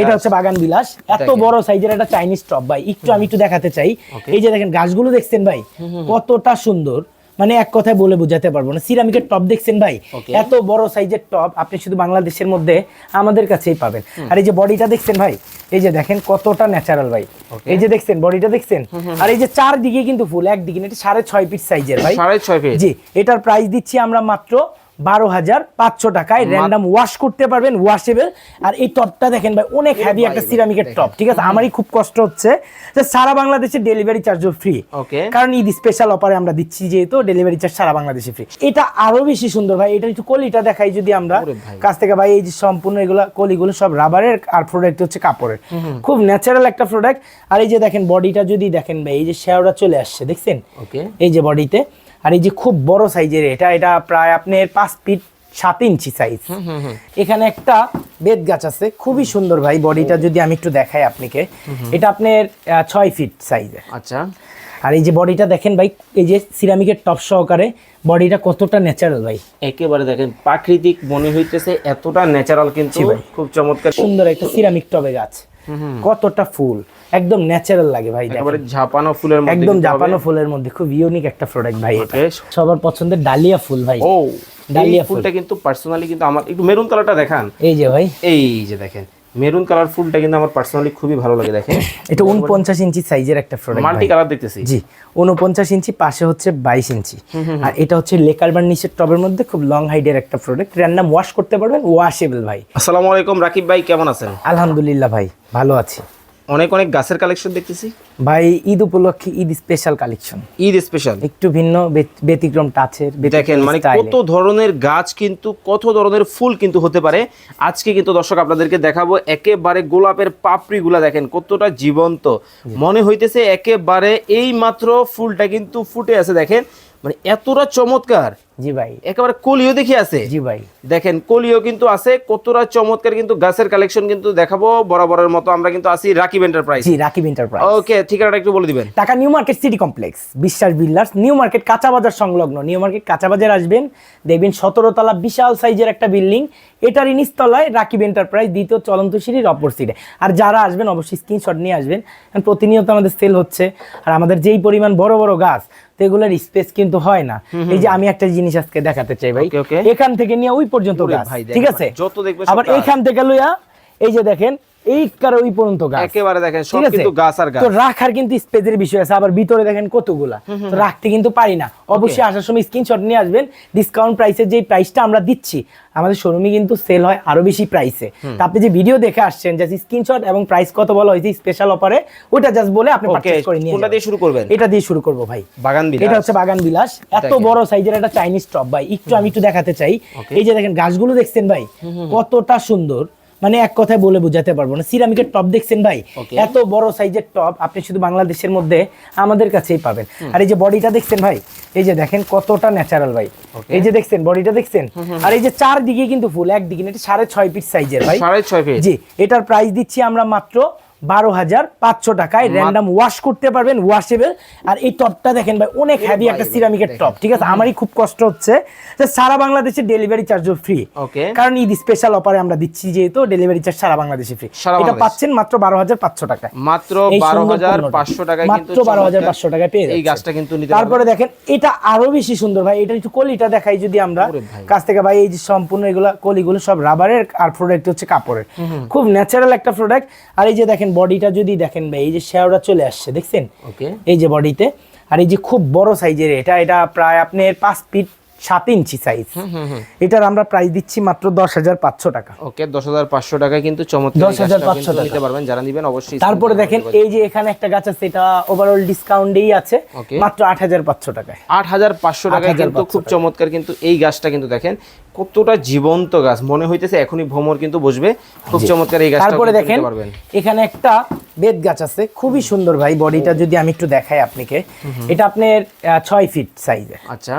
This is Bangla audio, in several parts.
এটা হচ্ছে বাগান বিলাস। এত বড় সাইজের একটা চাইনিজ টপ ভাই। একটু আমি একটু দেখাতে চাই। এই যে দেখেন গাছগুলো দেখছেন ভাই? কতটা সুন্দর। মানে এক কথায় বলে বোঝাতে পারব না। সিরামিকের টপ দেখছেন ভাই? এত বড় সাইজের টপ আপনি শুধু বাংলাদেশের মধ্যে আমাদের কাছেই পাবেন। আর এই যে বডিটা দেখছেন ভাই? এই যে দেখেন কতটা ন্যাচারাল ভাই। এই যে দেখছেন বডিটা দেখছেন? আর এই যে চারদিকে কিন্তু ফুল একদিকে এটা সাড়ে ছয় ফিট সাইজের ভাই। সাড়ে ছয় ফিট জি এটার প্রাইস দিচ্ছি আমরা মাত্র বারো হাজার পাঁচশো টাকায় র্যান্ডাম ওয়াশ করতে পারবেন ওয়াশেবল আর এই টপটা দেখেন ভাই অনেক হ্যাভি একটা সিরামিকের টপ ঠিক আছে? আমারই খুব কষ্ট হচ্ছে। যে সারা বাংলাদেশে ডেলিভারি চার্জও ফ্রি কারণ ঈদ স্পেশাল অফারে আমরা দিচ্ছি যেহেতু ডেলিভারি চার্জ সারা বাংলাদেশে ফ্রি এটা আরও বেশি সুন্দর ভাই এটা একটু কলিটা দেখাই যদি আমরা। কাছ থেকে ভাই এই যে সম্পূর্ণ এগুলো কলিগুলো সব রাবারের আর প্রোডাক্ট হচ্ছে কাপড়ের। খুব ন্যাচারাল একটা প্রোডাক্ট আর এই যে দেখেন বডিটা যদি দেখেন ভাই এই যে শেওড়া চলে আসছে দেখছেন? এই যে বডিতে আর এই যে খুব বড় সাইজের এটা এটা প্রায় আপনার পাঁচ ফিট সাত ইঞ্চি সাইজ এখানে একটা বেদ গাছ আছে খুবই সুন্দর ভাই বডিটা যদি আমি একটু দেখাই আপনাকে। এটা আপনার ছয় ফিট সাইজের আচ্ছা। আর এই যে বডিটা দেখেন ভাই এই যে সিরামিকের টপ সহকারে বডিটা কতটা ন্যাচারাল ভাই। একেবারে দেখেন প্রাকৃতিক মনে হইতেছে এতটা ন্যাচারাল কিন্তু। খুব চমৎকার। সুন্দর একটা সিরামিক টবে গাছ। কতটা ফুল? একদম ন্যাচারাল লাগে ভাই। একেবারে ঝাপানো ফুলের মধ্যে একদম ঝাপানো জাপানো ফুলের মধ্যে খুব ইউনিক একটা প্রোডাক্ট ভাই এটা। সবার পছন্দের ডালিয়া ফুল ভাই। ও ডালিয়া ফুলটা কিন্তু পার্সোনালি কিন্তু আমার একটু মেরুন কালারটা দেখান। এই যে ভাই। এই যে দেখেন। মেরুন কালার ফুলটা কিন্তু আমার পার্সোনালি খুবই ভালো লাগে দেখেন। এটা উনপঞ্চাশ ইঞ্চি সাইজের একটা প্রোডাক্ট মাল্টি কালার দেখতেছি। জি উনপঞ্চাশ ইঞ্চি পাশে হচ্ছে বাইশ ইঞ্চি। আর এটা হচ্ছে লেকারবার নিচের টবের মধ্যে খুব লং হাইডের একটা প্রোডাক্ট নাম ওয়াশ করতে পারবেন ওয়াশেবল ভাই। আসসালামু আলাইকুম রাকিব ভাই কেমন আছেন? আলহামদুলিল্লাহ ভাই ভালো আছি। অনেক অনেক গাছের কালেকশন দেখতেছি। ভাই ঈদ উপলক্ষে Eid special collection Eid special একটু ভিন্ন ব্যতিক্রম টাচের দেখেন মানে কত ধরনের গাছ কিন্তু কত ধরনের ফুল কিন্তু হতে পারে। আজকে কিন্তু দর্শক আপনাদেরকে দেখাবো একেবারে গোলাপের পাপড়িগুলা দেখেন কতটা জীবন্ত। মনে হইতেছে একেবারে এই মাত্র ফুলটা কিন্তু ফুটে আছে দেখেন। মানে এতটা চমৎকার। জি ভাই। একেবারে কলিও দেখি আছে। জি ভাই। দেখেন কলিও কিন্তু আছে কতটা চমৎকার কিন্তু গাছের কালেকশন কিন্তু দেখাবো বরাবরের মতো আমরা কিন্তু আছি রাকিব এন্টারপ্রাইজ জি রাকিব এন্টারপ্রাইজ ওকে ঠিকানাটা একটু বলে দিবেন। Dhaka new market city complex Biswas builders new market কাঁচা বাজার সংলগ্ন। নিউ মার্কেট কাঁচা বাজার আসবেন দেখবেন সতেরো তলা বিশাল সাইজের একটা বিল্ডিং এটারই নিচতলায় রাকিব এন্টারপ্রাইজ দ্বিতীয় চলন্ত সিঁড়ির অপর সিটে আর যারা আসবেন অবশ্যই স্ক্রিনশট নিয়ে আসবেন কারণ প্রতিনিয়ত আমাদের সেল হচ্ছে। আর আমাদের যেই পরিমাণ বড় বড় গাছ তো এগুলোর স্পেস কিন্তু হয় না। এই যে আমি একটা জিনিস আজকে দেখাতে চাই ভাই. এখান থেকে নিয়ে ওই পর্যন্ত ঠিক আছে? যত আবার এখান থেকে লইয়া এই যে দেখেন এই কার ওই পর্যন্ত গাছ। একেবারে দেখেন সব কিন্তু গাছ আর গাছ। তো রাখার কিন্তু স্পেসের বিষয় আছে আবার ভিতরে দেখেন কতগুলা। তো রাখতে কিন্তু পারি না। অবশ্যই আসার সময় স্ক্রিনশট নিয়ে আসবেন। ডিসকাউন্ট যে প্রাইসটা আমরা দিচ্ছি আমাদের শোরুমে কিন্তু সেল হয় আরও বেশি প্রাইসে তো আপনি যে ভিডিও দেখে আসছেন স্ক্রিনশট এবং প্রাইস কত বলা হয়েছে স্পেশাল অফারে ওটা জাস্ট বলে আপনি ওকে পারচেজ করে নিয়ে কোনটা দিয়ে শুরু করবেন? এটা দিয়ে শুরু করব ভাই। বাগান বিলাস। এটা হচ্ছে বাগান বিলাস। এত বড় সাইজের একটা চাইনিজ টপ ভাই। একটু আমি একটু দেখাতে চাই। এই যে দেখেন গাছগুলো দেখছেন ভাই কতটা সুন্দর। মানে এক কথায় বলে বোঝাতে পারব না। সিরামিকের টপ দেখছেন ভাই? এত বড় সাইজের টপ আপনি শুধু বাংলাদেশের মধ্যে আমাদের কাছেই পাবেন। আর এই যে বডিটা দেখছেন ভাই? এই যে দেখেন কতটা ন্যাচারাল ভাই। এই যে দেখছেন বডিটা দেখছেন? আর এই যে চার দিকে কিন্তু ফুল একদিকে এটা সাড়ে ছয় ফিট সাইজের ভাই। সাড়ে ছয় ফিট জি এটার প্রাইস দিচ্ছি আমরা মাত্র বারো হাজার পাঁচশো টাকায় র্যান্ডাম ওয়াশ করতে পারবেন ওয়াশেবল আর এই টপটা দেখেন ভাই অনেক হ্যাভি একটা সিরামিকের টপ ঠিক আছে? আমারই খুব কষ্ট হচ্ছে। যে সারা বাংলাদেশে ডেলিভারি চার্জও ফ্রি কারণ ঈদ স্পেশাল অফারে আমরা দিচ্ছি যেহেতু ডেলিভারি চার্জ সারা বাংলাদেশে ফ্রি এটা পাচ্ছেন মাত্র বারো হাজার পাঁচশো টাকায়। মাত্র বারো হাজার পাঁচশো টাকায় মাত্র বারো হাজার পাঁচশো টাকায় পেয়ে এই গাছটা কিন্তু তারপরে দেখেন এটা আরও বেশি সুন্দর ভাই। এটা একটু কলিটা দেখাই যদি আমরা। কাছ থেকে ভাই এই যে সম্পূর্ণ এগুলো কলিগুলো সব রাবারের আর প্রোডাক্ট হচ্ছে কাপড়ের। খুব ন্যাচারাল একটা প্রোডাক্ট আর এই যে দেখেন বডিটা যদি দেখেন ভাই এই যে শেওড়া চলে আসছে দেখছেন? ওকে এই যে বডিতে। আর এই যে খুব বড় সাইজের এটা এটা প্রায় আপনার পাঁচ ফিট সাত ইঞ্চি সাইজ এটার আমরা প্রাইস দিচ্ছি মাত্র দশ হাজার পাঁচশো টাকা। ওকে দশ হাজার পাঁচশো টাকায় কিন্তু চমৎকার 10,500 কিন্তু টাকা। নিতে পারবেন। যারা নিবেন অবশ্যই তারপরে দেখেন এই যে এখানে একটা গাছ আছে এটা ওভারঅল ডিসকাউন্টেই আছে মাত্র আট হাজার পাঁচশো টাকায়। আট হাজার পাঁচশো টাকায় কিন্তু খুব চমৎকার কিন্তু এই গাছটা কিন্তু দেখেন কতটা জীবন্ত গাছ। মনে হইতেছে এখনই ভ্রমর কিন্তু বসবে খুব চমৎকার এই গাছটা তারপরে দেখেন পারবেন। এখানে একটা বেদ গাছ আছে খুবই সুন্দর ভাই বডিটা যদি আমি একটু দেখাই আপনাকে। এটা আপনার ছয় ফিট সাইজের আচ্ছা।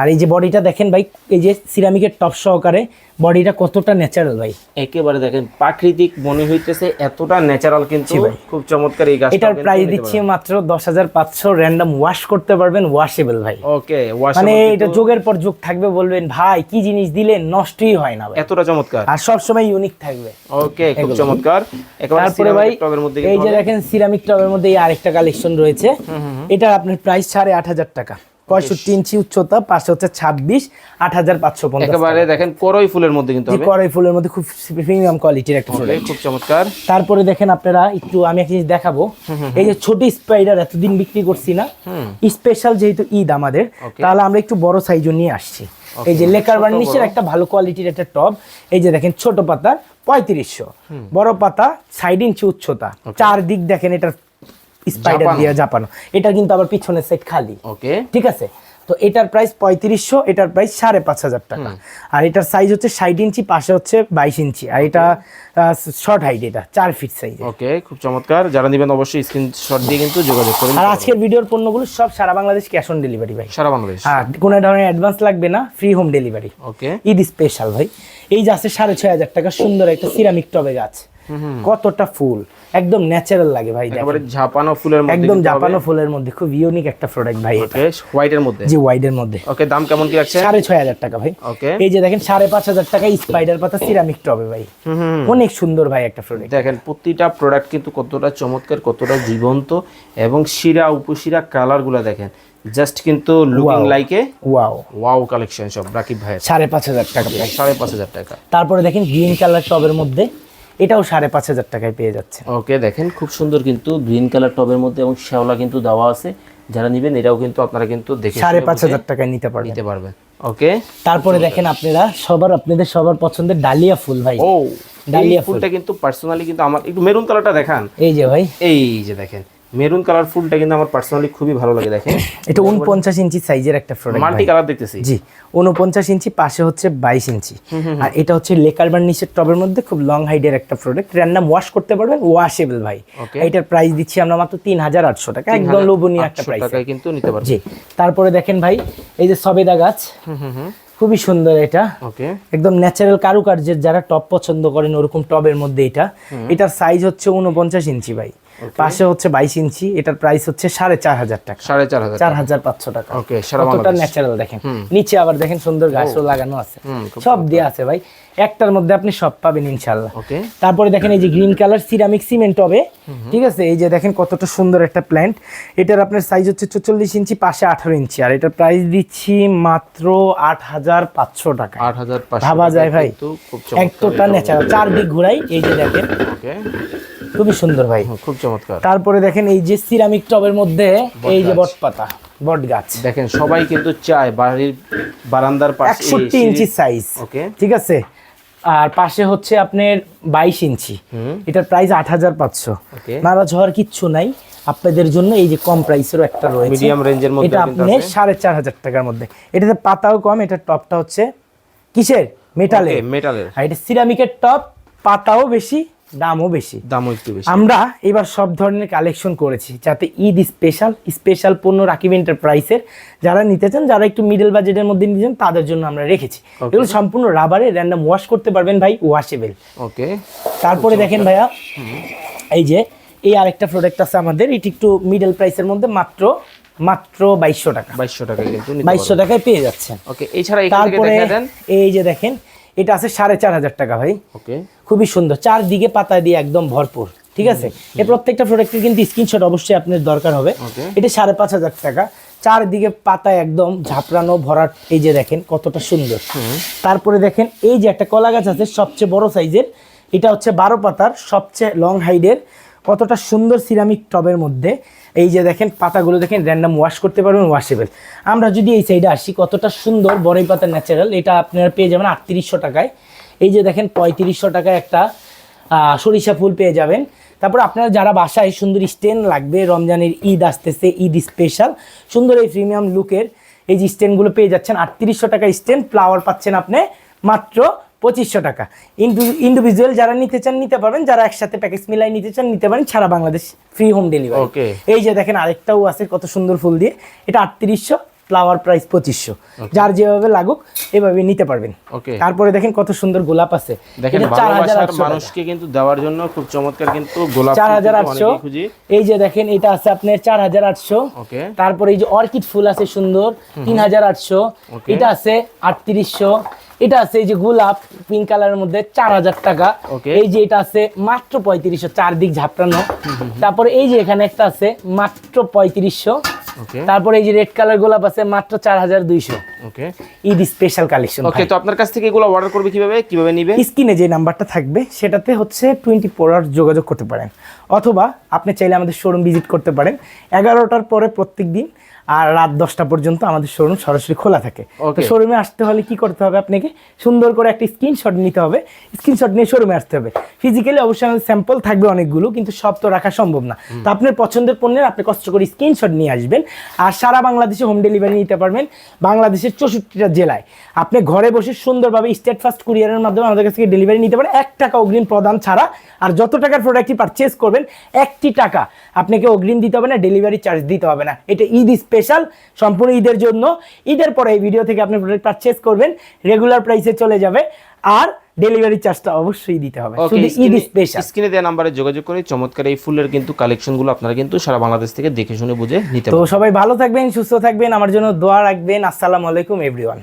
আর এই যে বডিটা দেখেন ভাই এই যে সিরামিকের টপ সহকারে বডিটা কতটা ন্যাচারাল ভাই? একেবারে দেখেন প্রাকৃতিক মনে হইতেছে এতটা ন্যাচারাল কিন্তু। খুব চমৎকার এই গাছটা এটার প্রাইস দিচ্ছি মাত্র দশ হাজার পাঁচশো র্যান্ডম ওয়াশ করতে পারবেন ওয়াশেবল ভাই। ওকে ওয়াশ মানে এটা যুগের পর যুগ থাকবে বলবেন ভাই কি জিনিস দিলে নষ্টই হয় না ভাই। এতটা চমৎকার। আর সবসময় ইউনিক থাকবে। ওকে খুব চমৎকার। একেবারে তারপরে ভাই এই যে দেখেন সিরামিক টবের মধ্যে এই আরেকটা কালেকশন রয়েছে। এটা আপনার প্রাইস সাড়ে আট হাজার টাকা। পঁয়ষট্টি ইঞ্চি উচ্চতা পাশে হচ্ছে ছাব্বিশ আট হাজার পাঁচশো পঞ্চাশ একেবারে দেখেন করই ফুলের মধ্যে কিন্তু কড়াই ফুলের মধ্যে খুব প্রিমিয়াম কোয়ালিটির একটা প্রোডাক্ট খুব চমৎকার। তারপরে দেখেন আপনারা একটু আমি একটা জিনিস দেখাবো। এই যে ছোট স্পাইডার এতদিন বিক্রি করছি না। স্পেশাল যেহেতু ঈদ আমাদের তাহলে আমরা একটু বড় সাইজও নিয়ে আসছি। এই যে লেকার বার্নিশের একটা ভালো কোয়ালিটির একটা টব এই যে দেখেন ছোট পাতা পঁয়ত্রিশশো। বড় পাতা সাইড ইঞ্চি উচ্চতা। চার দিক দেখেন এটা স্পাইডার। দিয়ে জাপানো এটা কিন্তু আবার পিছনের সেট খালি। ওকে ঠিক আছে? তো এটার প্রাইস পঁয়ত্রিশশো এটার প্রাইস সাড়ে পাঁচ হাজার টাকা। আর এটার সাইজ হচ্ছে ষাট ইঞ্চি পাশে হচ্ছে বাইশ ইঞ্চি। আর এটা শর্ট হাইট এটা চার ফিট সাইজ ওকে খুব চমৎকার। যারা নেবেন অবশ্যই স্ক্রিন স্ক্রিনশট দিয়ে কিন্তু যোগাযোগ করুন আর আজকের ভিডিওর পণ্যগুলো সব সারা বাংলাদেশ ক্যাশ অন ডেলিভারি ভাই। সারা বাংলাদেশ। আর কোনো ধরনের অ্যাডভান্স লাগবে না free home delivery okay Eid special ভাই। এই যে আছে সাড়ে ছয় হাজার টাকা সুন্দর একটা সিরামিক টবে গাছ। কতটা ফুল। একদম ন্যাচারাল লাগে ভাই। একেবারে ঝাপানো ফুলের মধ্যে একদম জাপানো ফুলের মধ্যে খুব ইউনিক একটা প্রোডাক্ট ভাই এটা। ওকে হোয়াইটের মধ্যে? জি ওয়াইডের মধ্যে। ওকে দাম কেমন কি রাখছেন ছয় হাজার টাকা ভাই। ওকে এই যে দেখেন সাড়ে পাঁচ হাজার টাকা স্পাইডার পাতা সিরামিক টবে ভাই। অনেক সুন্দর ভাই একটা প্রোডাক্ট দেখেন প্রতিটা প্রোডাক্ট কিন্তু কতটা চমৎকার কতটা জীবন্ত এবং শিরা উপশিরা কালারগুলো দেখেন। জাস্ট কিন্তু looking like a wow wow collection সব রাকিব পাঁচ হাজার টাকা price। সাড়ে পাঁচ হাজার টাকা। তারপরে দেখেন গ্রিন কালার টবের মধ্যে এটাও সাড়ে পাঁচ হাজার টাকায় পেয়ে যাচ্ছে। ওকে দেখেন খুব সুন্দর কিন্তু গ্রিন কালার টবের মধ্যে এবং শ্যাওলা কিন্তু দেওয়া আছে। যারা নেবেন এটাও কিন্তু আপনারা কিন্তু দেখে সাড়ে পাঁচ হাজার টাকায় নিতে পারবেন। নিতে পারবেন। ওকে। তারপরে দেখেন আপনারা সবার আপনাদের সবার পছন্দের ডালিয়া ফুল ভাই। ও ডালিয়া ফুলটা কিন্তু পার্সোনালি কিন্তু আমার একটু মেরুন কালারটা দেখান। এই যে ভাই। এই যে দেখেন মেরুন কালার ফুলটা কিন্তু আমার পার্সোনালি খুবই ভালো লাগে দেখেন। এটা উনপঞ্চাশ ইঞ্চি সাইজের একটা প্রোডাক্ট মাল্টি কালার দেখতেছি। জি উনপঞ্চাশ ইঞ্চি পাশে হচ্ছে বাইশ ইঞ্চি। আর এটা হচ্ছে লেকারবার নিচের টবের মধ্যে খুব লং হাইডের একটা প্রোডাক্ট র্যান্ডাম ওয়াশ করতে পারবেন ওয়াশেবল ভাই. এটার প্রাইস দিচ্ছি আমরা মাত্র তিন হাজার আটশো টাকা একদম লোভনীয় একটা 800 প্রাইস কিন্তু নিতে পারবেন। জি তারপরে দেখেন ভাই এই যে সবেদা গাছ। খুবই সুন্দর এটা। ওকে একদম ন্যাচারাল কারুকার্যের যারা টপ পছন্দ করেন ওরকম টবের মধ্যে এটা। এটার সাইজ হচ্ছে উনপঞ্চাশ ইঞ্চি ভাই। পাশে হচ্ছে বাইশ ইঞ্চি এটার প্রাইস হচ্ছে সাড়ে চার হাজার টাকা। সাড়ে চার হাজার চার হাজার পাঁচশো টাকা। ওকে কতটা ন্যাচারাল দেখেন। নিচে আবার দেখেন সুন্দর গাছও লাগানো আছে। সব দেওয়া আছে ভাই। একটার মধ্যে আপনি সব পাবেন ইনশাল্লাহ তারপরে দেখেন এই যে গ্রিন কালার সিরামিক সিমেন্ট হবে। ঠিক আছে? এই যে দেখেন কতটা সুন্দর একটা প্ল্যান্ট এটার আপনার সাইজ হচ্ছে চল্লিশ ইঞ্চি পাশে আঠারো ইঞ্চি। আর এটার প্রাইস দিচ্ছি মাত্র আট হাজার পাঁচশো টাকা। আট হাজার পাঁচশো ভাবা যায় ভাই। একটোটা ন্যাচারাল চারদিক ঘুরাই এই যে দেখেন। খুবই সুন্দর ভাই। খুব চমৎকার। তারপরে দেখেন এই যে সিরামিক টবের মধ্যে এই যে বট পাতা বট গাছ দেখেন সবাই কিন্তু চায় বাড়ির বারান্দার পাশে ইঞ্চি সাইজ ওকে। ঠিক আছে? আর পাশে হচ্ছে আপনার বাইশ ইঞ্চি। এটার প্রাইস আট হাজার পাঁচশো. নারাজ হওয়ার কিচ্ছু নাই। আপনাদের জন্য এই যে কম প্রাইসেরও একটা রয়েছে। মিডিয়াম রেঞ্জের মধ্যে এটা আপনি সাড়ে চার হাজার টাকার মধ্যে। এটাতে পাতাও কম এটার টপটা হচ্ছে কিসের? মেটালের মেটালের আর এটা সিরামিকের টপ পাতাও বেশি দামও বেশি। দামও একটু বেশি। আমরা এবার সব ধরনের কালেকশন করেছি যাতে ঈদ স্পেশাল স্পেশাল পণ্য রাকিব এন্টারপ্রাইসের যারা নিতে চান যারা একটু মিডল বাজেটের মধ্যে নিতে চান তাদের জন্য আমরা রেখেছি। এগুলো সম্পূর্ণ রাবারে র্যান্ডাম ওয়াশ করতে পারবেন ভাই ওয়াশেবেল ওকে তারপরে দেখেন ভাইয়া এই যে এই আরেকটা প্রোডাক্ট আছে আমাদের এটি একটু মিডল প্রাইসের মধ্যে মাত্র মাত্র বাইশশো টাকা। বাইশশো টাকা বাইশশো টাকায় পেয়ে যাচ্ছেন। ওকে এছাড়া তারপরে এই যে দেখেন এটা আছে সাড়ে চার হাজার টাকা ভাই। ওকে খুবই সুন্দর। চারদিকে পাতা দিয়ে একদম ভরপুর ঠিক আছে? এই প্রত্যেকটা প্রোডাক্টের কিন্তু স্ক্রিনশট অবশ্যই আপনার দরকার হবে. এটা সাড়ে পাঁচ হাজার টাকা। চারদিকে পাতা একদম ঝাপড়ানো ভরাট এই যে দেখেন কতটা সুন্দর। তারপরে দেখেন এই যে একটা কলা গাছ আছে সবচেয়ে বড় সাইজের এটা হচ্ছে বারো পাতার সবচেয়ে লং হাইডের কতটা সুন্দর সিরামিক টবের মধ্যে। এই যে দেখেন, পাতাগুলো দেখেন র্যান্ডাম ওয়াশ করতে পারবেন ওয়াশেবেল আমরা যদি এই সাইডে আসি, কতটা সুন্দর বড়ই পাতা ন্যাচারাল এটা আপনারা পেয়ে যাবেন আটত্রিশশো টাকায়। এই যে দেখেন, পঁয়ত্রিশশো টাকায় একটা সরিষা ফুল পেয়ে যাবেন। তারপর আপনারা যারা বাসায় সুন্দর স্টেন লাগবে, রমজানের ঈদ আসতেছে, ঈদ স্পেশাল সুন্দর এই প্রিমিয়াম লুকের এই যে স্টেনগুলো পেয়ে যাচ্ছেন, আটত্রিশশো টাকা স্টেন ফ্লাওয়ার পাচ্ছেন আপনি মাত্র পঁচিশশো টাকা। ইন্ডিভিজুয়াল যারা নিতে চান নিতে পারবেন। যারা একসাথে প্যাকেজ মিলাই নিতে চান নিতে পারেন। সারা বাংলাদেশ ফ্রি হোম ডেলিভারি. এই যে দেখেন আরেকটাও আছে কত সুন্দর ফুল দিয়ে। এটা আটত্রিশশো ফ্লাওয়ার প্রাইস পঁচিশশো। যার যেভাবে লাগুক এভাবে নিতে পারবেন। তারপরে দেখেন কত সুন্দর গোলাপ আছে। দেখেন এটা 4800 ভালোবাসার টাকা। মানুষকে কিন্তু দেওয়ার জন্য খুব চমৎকার কিন্তু গোলাপ চার হাজার আটশো। এই যে দেখেন এটা আছে আপনার চার হাজার আটশো। তারপরে এই যে অর্কিড ফুল আছে সুন্দর তিন হাজার আটশো। এটা আছে আটত্রিশশো। এটা আছে এই যে গোলাপ পিঙ্ক কালারের মধ্যে চার হাজার টাকা। এই যে এটা আছে মাত্র পঁয়ত্রিশশো চারদিক ঝাপটানো। তারপরে এই যে এখানে একটা আছে মাত্র পঁয়ত্রিশশো। তারপরে এই যে রেড কালার গোলাপ আছে মাত্র চার হাজার দুইশো। Okay Eid special collection okay তো আপনার কাছ থেকে এগুলো অর্ডার করবে কীভাবে কীভাবে নিবে? স্ক্রিনে যে নাম্বারটা থাকবে সেটাতে হচ্ছে টোয়েন্টি ফোর আওয়ার যোগাযোগ করতে পারেন। অথবা আপনি চাইলে আমাদের শোরুম ভিজিট করতে পারেন। এগারোটার পরে প্রত্যেক দিন আর রাত দশটা পর্যন্ত আমাদের শোরুম সরাসরি খোলা থাকে। তো শোরুমে আসতে হলে কি করতে হবে আপনাকে? সুন্দর করে একটা স্ক্রিনশট নিতে হবে। স্ক্রিনশট নিয়ে শোরুমে আসতে হবে। ফিজিক্যালি অবশ্যই আমাদের স্যাম্পল থাকবে অনেকগুলো কিন্তু সব তো রাখা সম্ভব না। তো আপনার পছন্দের পণ্যের আপনি কষ্ট করে স্ক্রিনশট নিয়ে আসবেন। আর সারা বাংলাদেশে হোম ডেলিভারি নিতে পারবেন। বাংলাদেশের চৌষট্টিটা জেলায়। আপনি ঘরে বসে সুন্দরভাবে স্টেট ফাস্ট কুরিয়ারের মাধ্যমে আমাদের কাছ থেকে ডেলিভারি নিতে পারেন। এক টাকা অগ্রিম প্রদান ছাড়া। আর যত টাকার প্রোডাক্টটি পারচেস করবেন একটি টাকা আপনাকে অগ্রিম দিতে হবে না ডেলিভারি চার্জ দিতে হবে না। এটা ঈদ স্পেশাল সম্পূর্ণ ঈদের জন্য। ঈদের পরে এই ভিডিও থেকে আপনি প্রোডাক্ট পারচেস করবেন রেগুলার প্রাইসে চলে যাবে আর ডেলিভারি চার্জটা অবশ্যই দিতে হবে। শুধু ঈদ স্পেশাল স্ক্রিনে দেওয়া নাম্বারে যোগাযোগ করে চমৎকার এই ফুলের কিন্তু কালেকশনগুলো আপনারা কিন্তু সারা বাংলাদেশ থেকে দেখে শুনে বুঝে নিতে তো সবাই ভালো থাকবেন সুস্থ থাকবেন আমার জন্য দোয়া রাখবেন। আসসালামু আলাইকুম এভরিওয়ান